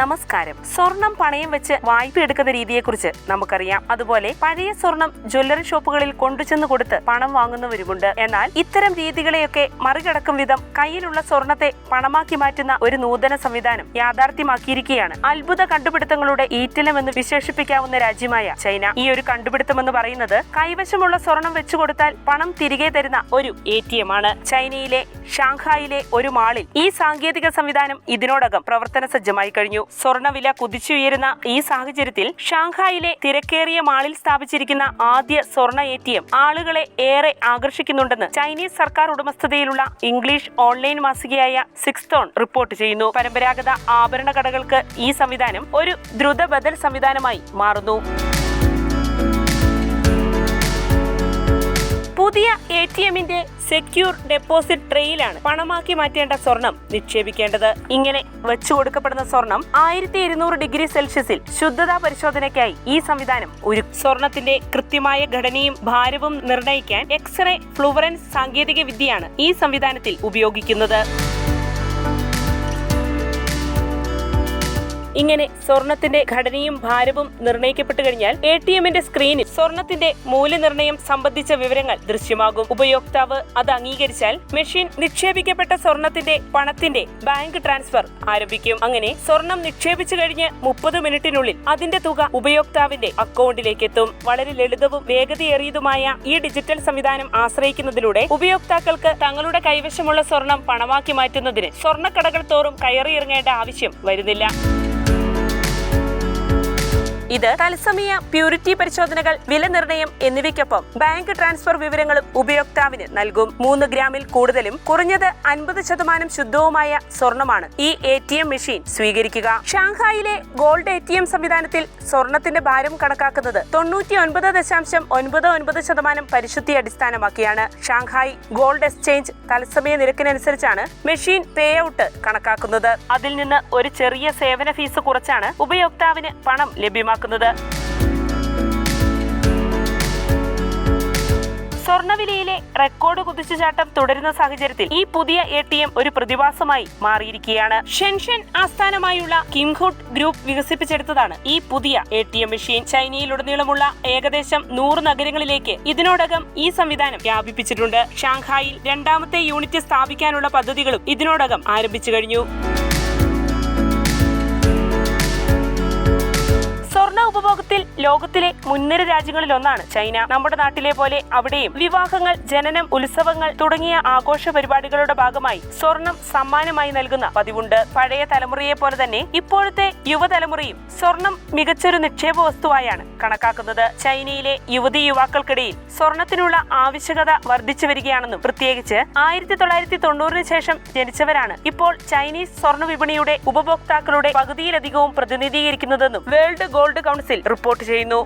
നമസ്കാരം. സ്വർണം പണയം വെച്ച് വായ്പ എടുക്കുന്ന രീതിയെക്കുറിച്ച് നമുക്കറിയാം. അതുപോലെ പഴയ സ്വർണം ജ്വല്ലറി ഷോപ്പുകളിൽ കൊണ്ടുചെന്ന് കൊടുത്ത് പണം വാങ്ങുന്നവരുമുണ്ട്. എന്നാൽ ഇത്തരം രീതികളെയൊക്കെ മറികടക്കും വിധം കയ്യിലുള്ള സ്വർണത്തെ പണമാക്കി മാറ്റുന്ന ഒരു നൂതന സംവിധാനം യാഥാർത്ഥ്യമാക്കിയിരിക്കുകയാണ്. അത്ഭുത കണ്ടുപിടുത്തങ്ങളുടെ ഈറ്റിലം എന്ന് വിശേഷിപ്പിക്കാവുന്ന രാജ്യമായ ചൈന. ഈ ഒരു കണ്ടുപിടുത്തം എന്ന് പറയുന്നത് കൈവശമുള്ള സ്വർണം വെച്ചു കൊടുത്താൽ പണം തിരികെ തരുന്ന ഒരു എ ടി എം ആണ്. ചൈനയിലെ ഷാങ്ഹായിലെ ഒരു മാളിൽ ഈ സാങ്കേതിക സംവിധാനം ഇതിനോടകം പ്രവർത്തന സജ്ജമായി കഴിഞ്ഞു. സ്വർണവില കുതിച്ചുയരുന്ന ഈ സാഹചര്യത്തിൽ ഷാങ്ഹായിലെ തിരക്കേറിയ മാളിൽ സ്ഥാപിച്ചിരിക്കുന്ന ആദ്യ സ്വർണ എ ടി എം ആളുകളെ ഏറെ ആകർഷിക്കുന്നുണ്ടെന്ന് ചൈനീസ് സർക്കാർ ഉടമസ്ഥതയിലുള്ള ഇംഗ്ലീഷ് ഓൺലൈൻ മാസികയായ സിക്സ് റിപ്പോർട്ട് ചെയ്യുന്നു. പരമ്പരാഗത ആഭരണ കടകൾക്ക് ഈ സംവിധാനം ഒരു ദ്രുത ബദൽ സംവിധാനമായി മാറുന്നു. പുതിയ എ ടി എമ്മിന്റെ സെക്യൂർ ഡെപ്പോസിറ്റ് ട്രെയിലാണ് പണമാക്കി മാറ്റേണ്ട സ്വർണം നിക്ഷേപിക്കേണ്ടത്. ഇങ്ങനെ വെച്ചു കൊടുക്കപ്പെടുന്ന സ്വർണം ആയിരത്തി ഇരുന്നൂറ് ഡിഗ്രി സെൽഷ്യസിൽ ശുദ്ധതാ പരിശോധനയ്ക്കായി ഈ സംവിധാനം ഒരു സ്വർണത്തിന്റെ കൃത്യമായ ഘടനയും ഭാരവും നിർണയിക്കാൻ എക്സ്റേ ഫ്ലുവറൻസ് സാങ്കേതിക വിദ്യയാണ് ഈ സംവിധാനത്തിൽ ഉപയോഗിക്കുന്നത്. ഇങ്ങനെ സ്വർണത്തിന്റെ ഘടനയും ഭാരവും നിർണയിക്കപ്പെട്ടു കഴിഞ്ഞാൽ എ ടി എമ്മിന്റെ സ്ക്രീനിൽ സ്വർണത്തിന്റെ മൂല്യനിർണയം സംബന്ധിച്ച വിവരങ്ങൾ ദൃശ്യമാകും. ഉപയോക്താവ് അത് അംഗീകരിച്ചാൽ മെഷീൻ നിക്ഷേപിക്കപ്പെട്ട സ്വർണത്തിന്റെ പണത്തിന്റെ ബാങ്ക് ട്രാൻസ്ഫർ ആരംഭിക്കും. അങ്ങനെ സ്വർണം നിക്ഷേപിച്ചു കഴിഞ്ഞ് മുപ്പത് മിനിറ്റിനുള്ളിൽ അതിന്റെ തുക ഉപയോക്താവിന്റെ അക്കൗണ്ടിലേക്ക് എത്തും. വളരെ ലളിതവും വേഗതയേറിയതുമായ ഈ ഡിജിറ്റൽ സംവിധാനം ആശ്രയിക്കുന്നതിലൂടെ ഉപയോക്താക്കൾക്ക് തങ്ങളുടെ കൈവശമുള്ള സ്വർണം പണമാക്കി മാറ്റുന്നതിന് സ്വർണക്കടകൾ തോറും കയറിയിറങ്ങേണ്ട ആവശ്യം വരുന്നില്ല. ഇത് തത്സമയ പ്യൂരിറ്റി പരിശോധനകൾ വില നിർണയം എന്നിവയ്ക്കൊപ്പം ബാങ്ക് ട്രാൻസ്ഫർ വിവരങ്ങളും ഉപയോക്താവിന് നൽകും. മൂന്ന് ഗ്രാമിൽ കൂടുതലും കുറഞ്ഞത് അൻപത് ശതമാനം ശുദ്ധവുമായ സ്വർണമാണ് ഈ എ ടി എം മെഷീൻ സ്വീകരിക്കുക. ഷാങ്ഹായിലെ ഗോൾഡ് എ ടി എം സംവിധാനത്തിൽ സ്വർണത്തിന്റെ ഭാരം കണക്കാക്കുന്നത് തൊണ്ണൂറ്റി ഒൻപത് ദശാംശം ഒൻപത് ഒൻപത് ശതമാനം പരിശുദ്ധി അടിസ്ഥാനമാക്കിയാണ്. ഷാങ്ഹായ് ഗോൾഡ് എക്സ്ചേഞ്ച് തത്സമയ നിരക്കിനനുസരിച്ചാണ് മെഷീൻ പേ ഔട്ട് കണക്കാക്കുന്നത്. അതിൽ നിന്ന് ഒരു ചെറിയ സേവന ഫീസ് കുറച്ചാണ് ഉപയോക്താവിന് പണം ലഭ്യമാക്കുന്നത്. സ്വർണവിലയിലെ റെക്കോർഡ് കുതിച്ചുചാട്ടം തുടരുന്ന സാഹചര്യത്തിൽ ഈ പുതിയ എ ടി എം ഒരു പ്രതിഭാസമായി മാറിയിരിക്കുകയാണ്. ഷെൻഷൻ ആസ്ഥാനമായുള്ള കിംഹുഡ് ഗ്രൂപ്പ് വികസിപ്പിച്ചെടുത്തതാണ് ഈ പുതിയ എ ടി എം മെഷീൻ. ചൈനയിലുടനീളമുള്ള ഏകദേശം നൂറ് നഗരങ്ങളിലേക്ക് ഇതിനോടകം ഈ സംവിധാനം വ്യാപിപ്പിച്ചിട്ടുണ്ട്. ഷാങ്ഹായിൽ രണ്ടാമത്തെ യൂണിറ്റ് സ്ഥാപിക്കാനുള്ള പദ്ധതികളും ഇതിനോടകം ആരംഭിച്ചു കഴിഞ്ഞു. ലോകത്തിലെ മുൻനിര രാജ്യങ്ങളിൽ ഒന്നാണ് ചൈന. നമ്മുടെ നാട്ടിലെ പോലെ അവിടെയും വിവാഹങ്ങൾ ജനനം ഉത്സവങ്ങൾ തുടങ്ങിയ ആഘോഷ പരിപാടികളുടെ ഭാഗമായി സ്വർണം സമ്മാനമായി നൽകുന്ന പതിവുണ്ട്. പഴയ തലമുറയെ പോലെ തന്നെ ഇപ്പോഴത്തെ യുവതലമുറയും സ്വർണം മികച്ചൊരു നിക്ഷേപ വസ്തുവായാണ് കണക്കാക്കുന്നത്. ചൈനയിലെ യുവതി യുവാക്കൾക്കിടയിൽ സ്വർണത്തിനുള്ള ആവശ്യകത വർദ്ധിച്ചു വരികയാണെന്നും പ്രത്യേകിച്ച് ആയിരത്തി തൊള്ളായിരത്തി തൊണ്ണൂറിന് ശേഷം ജനിച്ചവരാണ് ഇപ്പോൾ ചൈനീസ് സ്വർണ വിപണിയുടെ ഉപഭോക്താക്കളുടെ പകുതിയിലധികവും പ്രതിനിധീകരിക്കുന്നതെന്നും വേൾഡ് ഗോൾഡ് കൗൺസിൽ റിപ്പോർട്ട് ചെയ്യുന്നു.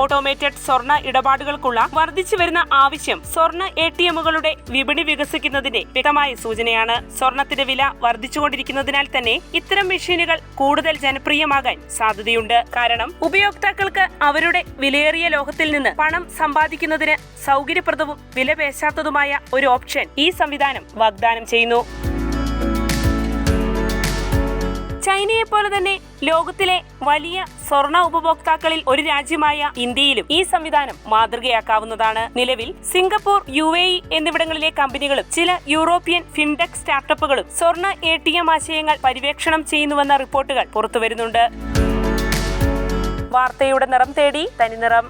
ഓട്ടോമേറ്റഡ് സ്വർണ ഇടപാടുകൾക്കുള്ള വർദ്ധിച്ചു വരുന്ന ആവശ്യം സ്വർണ എ ടി എമ്മുകളുടെ വിപണി വികസിക്കുന്നതിന്റെ വ്യക്തമായ സൂചനയാണ്. സ്വർണത്തിന്റെ വില വർദ്ധിച്ചുകൊണ്ടിരിക്കുന്നതിനാൽ തന്നെ ഇത്തരം മെഷീനുകൾ കൂടുതൽ ജനപ്രിയമാകാൻ സാധ്യതയുണ്ട്. കാരണം ഉപയോക്താക്കൾക്ക് അവരുടെ വിലയേറിയ ലോകത്തിൽ നിന്ന് പണം സമ്പാദിക്കുന്നതിന് സൗകര്യപ്രദവും വിലപേശാത്തതുമായ ഒരു ഓപ്ഷൻ ഈ സംവിധാനം വാഗ്ദാനം ചെയ്യുന്നു. ചൈനയെ പോലെ തന്നെ ലോകത്തിലെ വലിയ സ്വർണ ഉപഭോക്താക്കളിൽ ഒരു രാജ്യമായ ഇന്ത്യയിലും ഈ സംവിധാനം മാതൃകയാക്കാവുന്നതാണ്. നിലവിൽ സിംഗപ്പൂർ യു എ എന്നിവിടങ്ങളിലെ കമ്പനികളും ചില യൂറോപ്യൻ ഫിൻടെക് സ്റ്റാർട്ടപ്പുകളും സ്വർണ എ ടി എം ആശയങ്ങൾ പര്യവേക്ഷണം ചെയ്യുന്നുവെന്ന റിപ്പോർട്ടുകൾ പുറത്തുവരുന്നുണ്ട്. വാർത്തയുടെ നിറം തേടി തനിനിറം